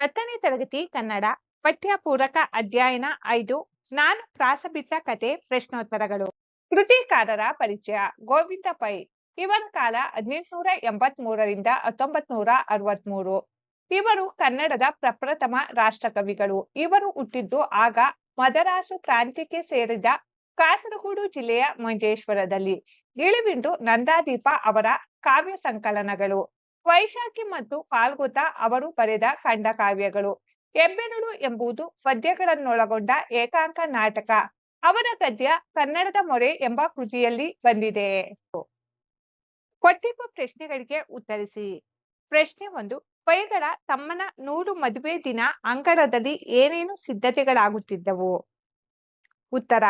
ಹತ್ತನೇ ತರಗತಿ ಕನ್ನಡ ಪಠ್ಯ ಪೂರಕ ಅಧ್ಯಯನ ಐದು, ನಾನು ಪ್ರಾಸಬಿಟ್ಟ ಕತೆ, ಪ್ರಶ್ನೋತ್ತರಗಳು. ಕೃತಿಕಾರರ ಪರಿಚಯ, ಗೋವಿಂದ ಪೈ, ಇವರ ಕಾಲ ಹದಿನೆಂಟುನೂರ ಎಂಬತ್ ಮೂರರಿಂದ ಹತ್ತೊಂಬತ್ ನೂರ ಅರವತ್ಮೂರು. ಇವರು ಕನ್ನಡದ ಪ್ರಪ್ರಥಮ ರಾಷ್ಟ್ರಕವಿಗಳು. ಇವರು ಹುಟ್ಟಿದ್ದು ಆಗ ಮದರಾಸು ಪ್ರಾಂತ್ಯಕ್ಕೆ ಸೇರಿದ ಕಾಸರಗೋಡು ಜಿಲ್ಲೆಯ ಮಂಜೇಶ್ವರದಲ್ಲಿ. ಗಿಳಿಬಿಂಡು ನಂದಾದೀಪ ಅವರ ಕಾವ್ಯ ಸಂಕಲನಗಳು. ವೈಶಾಖಿ ಮತ್ತು ಫಾಲ್ಗುತ ಅವರು ಬರೆದ ಖಂಡಕಾವ್ಯಗಳು ಹೆಬ್ಬೆರಳು ಎಂಬುದು ಪದ್ಯಗಳನ್ನೊಳಗೊಂಡ ಏಕಾಂಕ ನಾಟಕ. ಅವರ ಗದ್ಯ ಕನ್ನಡದ ಮೊರೆ ಎಂಬ ಕೃತಿಯಲ್ಲಿ ಬಂದಿದೆ. ಕೊಟ್ಟಿರುವ ಪ್ರಶ್ನೆಗಳಿಗೆ ಉತ್ತರಿಸಿ. ಪ್ರಶ್ನೆ ಒಂದು, ಪೈಗಳ ತಮ್ಮನ ನೂರು ಮದುವೆ ದಿನ ಅಂಗಳದಲ್ಲಿ ಏನೇನು ಸಿದ್ಧತೆಗಳಾಗುತ್ತಿದ್ದವು? ಉತ್ತರ,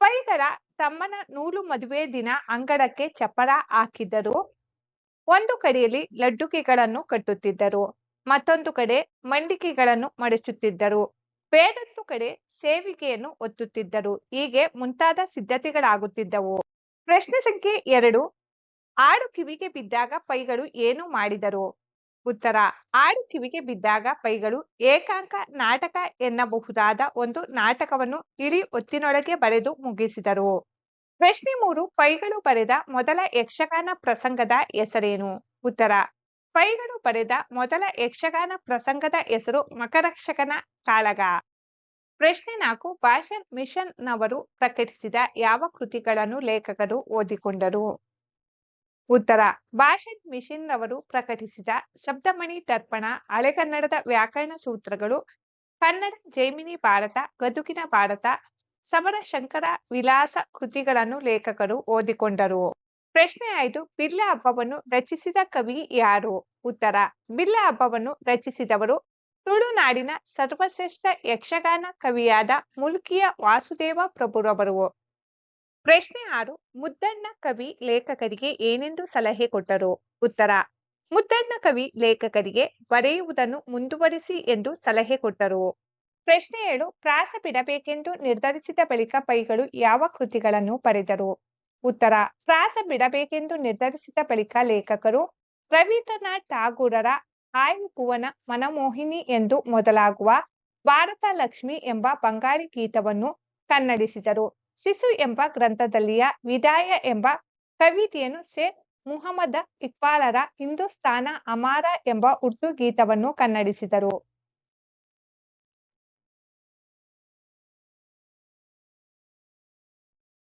ಪೈಗಳ ತಮ್ಮನ ನೂಲು ಮದುವೆ ದಿನ ಅಂಗಳಕ್ಕೆ ಚಪ್ಪರ ಹಾಕಿದ್ದರು. ಒಂದು ಕಡೆಯಲ್ಲಿ ಲಡ್ಡುಕೆಗಳನ್ನು ಕಟ್ಟುತ್ತಿದ್ದರು, ಮತ್ತೊಂದು ಕಡೆ ಮಂಡಿಕೆಗಳನ್ನು ಮಡಚುತ್ತಿದ್ದರು. ಬೇರೊಂದು ಕಡೆ ಸೇವಿಕೆಯನ್ನು ಒತ್ತುತ್ತಿದ್ದರು. ಹೀಗೆ ಮುಂತಾದ ಸಿದ್ಧತೆಗಳಾಗುತ್ತಿದ್ದವು. ಪ್ರಶ್ನೆ ಸಂಖ್ಯೆ ಎರಡು. ಆಡು ಕಿವಿಗೆ ಬಿದ್ದಾಗ ಪೈಗಳು ಏನು ಮಾಡಿದರು? ಉತ್ತರ. ಆಡು ಕಿವಿಗೆ ಬಿದ್ದಾಗ ಪೈಗಳು ಏಕಾಂಕ ನಾಟಕ ಎನ್ನಬಹುದಾದ ಒಂದು ನಾಟಕವನ್ನು ಇಳಿ ಒತ್ತಿನೊಳಗೆ ಬರೆದು ಮುಗಿಸಿದರು. ಪ್ರಶ್ನೆ ಮೂರು ಪೈಗಳು ಬರೆದ ಮೊದಲ ಯಕ್ಷಗಾನ ಪ್ರಸಂಗದ ಹೆಸರೇನು? ಉತ್ತರ ಪೈಗಳು ಬರೆದ ಮೊದಲ ಯಕ್ಷಗಾನ ಪ್ರಸಂಗದ ಹೆಸರು ಮಕರಕ್ಷಕನ ಕಾಳಗ ಪ್ರಶ್ನೆ ನಾಲ್ಕು ಭಾಷನ್ ಮಿಷನ್ ನವರು ಪ್ರಕಟಿಸಿದ ಯಾವ ಕೃತಿಗಳನ್ನು ಲೇಖಕರು ಓದಿಕೊಂಡರು? ಉತ್ತರ ಭಾಷನ್ ಮಿಷನ್ ರವರು ಪ್ರಕಟಿಸಿದ ಶಬ್ದಮಣಿ ತರ್ಪಣ ಹಳೆಗನ್ನಡದ ವ್ಯಾಕರಣ ಸೂತ್ರಗಳು, ಕನ್ನಡ ಜೈಮಿನಿ ಭಾರತ ಗದುಕಿನ ಭಾರತ ಸಮರ ಶಂಕರ ವಿಲಾಸ ಕೃತಿಗಳನ್ನು ಲೇಖಕರು ಓದಿಕೊಂಡರು. ಪ್ರಶ್ನೆ ಐದು ಬಿಲ್ಲ ಹಬ್ಬವನ್ನು ರಚಿಸಿದ ಕವಿ ಯಾರು? ಉತ್ತರ ಬಿಲ್ಲ ಹಬ್ಬವನ್ನು ರಚಿಸಿದವರು ತುಳುನಾಡಿನ ಸರ್ವಶ್ರೇಷ್ಠ ಯಕ್ಷಗಾನ ಕವಿಯಾದ ಮುಲ್ಕಿಯ ವಾಸುದೇವ ಪ್ರಭುರವರು. ಪ್ರಶ್ನೆ ಆರು, ಮುದ್ದಣ್ಣ ಕವಿ ಲೇಖಕರಿಗೆ ಏನೆಂದು ಸಲಹೆ ಕೊಟ್ಟರು? ಉತ್ತರ, ಮುದ್ದಣ್ಣ ಕವಿ ಲೇಖಕರಿಗೆ ಬರೆಯುವುದನ್ನು ಮುಂದುವರಿಸಿ ಎಂದು ಸಲಹೆ ಕೊಟ್ಟರು. ಪ್ರಶ್ನೆ ಏಳು ಪ್ರಾಸ ಬಿಡಬೇಕೆಂದು ನಿರ್ಧರಿಸಿದ ಬಳಿಕ ಪೈಗಳು ಯಾವ ಕೃತಿಗಳನ್ನು ಬರೆದರು? ಉತ್ತರ ಪ್ರಾಸ ಬಿಡಬೇಕೆಂದು ನಿರ್ಧರಿಸಿದ ಬಳಿಕ ಲೇಖಕರು ರವೀಂದ್ರನಾಥ್ ಟಾಗೂರರ ಆಯು ಭುವನ ಮನಮೋಹಿನಿ ಎಂದು ಮೊದಲಾಗುವ ಭಾರತ ಲಕ್ಷ್ಮಿ ಎಂಬ ಬಂಗಾಳಿ ಗೀತವನ್ನು ಕನ್ನಡಿಸಿದರು. ಸಿಸು ಎಂಬ ಗ್ರಂಥದಲ್ಲಿಯ ವಿದಾಯ ಎಂಬ ಕವಿತೆಯನ್ನು ಶೇಖ್ ಮುಹಮ್ಮದ ಇಕ್ಬಾಲರ ಹಿಂದೂಸ್ತಾನ ಅಮಾರ ಎಂಬ ಉರ್ದು ಗೀತವನ್ನು ಕನ್ನಡಿಸಿದರು.